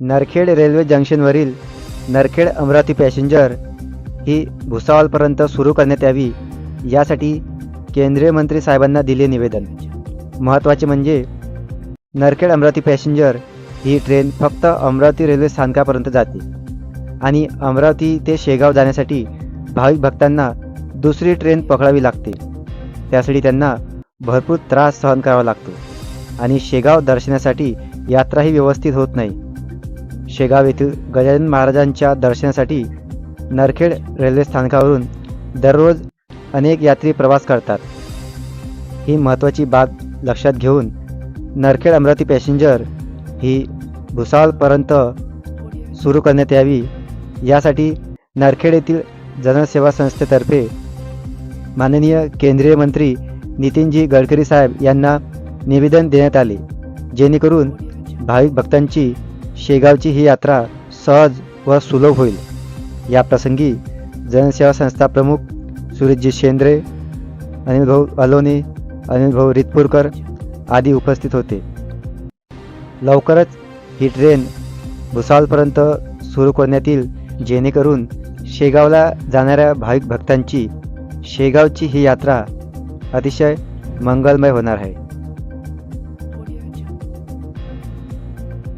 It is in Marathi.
नरखेड रेल्वे जंक्शनवरील नरखेड अमरावती पॅसेंजर ही भुसावळपर्यंत सुरू करण्यात यावी यासाठी केंद्रीय मंत्री साहेबांना दिले निवेदन. महत्त्वाचे म्हणजे नरखेड अमरावती पॅसेंजर ही ट्रेन फक्त अमरावती रेल्वे स्थानकापर्यंत जाते आणि अमरावती ते शेगाव जाण्यासाठी भाविक भक्तांना दुसरी ट्रेन पकडावी लागते. त्यासाठी त्यांना भरपूर त्रास सहन करावा लागतो आणि शेगाव दर्शनासाठी यात्राही व्यवस्थित होत नाही. शेगाव येथील गजानन महाराजांच्या दर्शनासाठी नरखेड रेल्वे स्थानकावरून दररोज अनेक यात्री प्रवास करतात. ही महत्त्वाची बाब लक्षात घेऊन नरखेड अमरावती पॅसेंजर ही भुसावळपर्यंत सुरू करण्यात यावी. यासाठी नरखेड येथील जनसेवा संस्थेतर्फे माननीय केंद्रीय मंत्री नितीनजी गडकरी साहेब यांना निवेदन देण्यात आले जेणेकरून भाविक भक्तांची शेगावची ही यात्रा सहज व सुलभ होईल. या प्रसंगी जनसेवा संस्था प्रमुख सुरेशजी शेंद्रे अनिल भाऊ अलोने अनिल भाऊ रितपूरकर आदी उपस्थित होते. लवकरच ही ट्रेन भुसावळपर्यंत सुरू करण्यात येईल जेणेकरून शेगावला जाणाऱ्या भाविक भक्तांची शेगावची ही यात्रा अतिशय मंगलमय होणार आहे.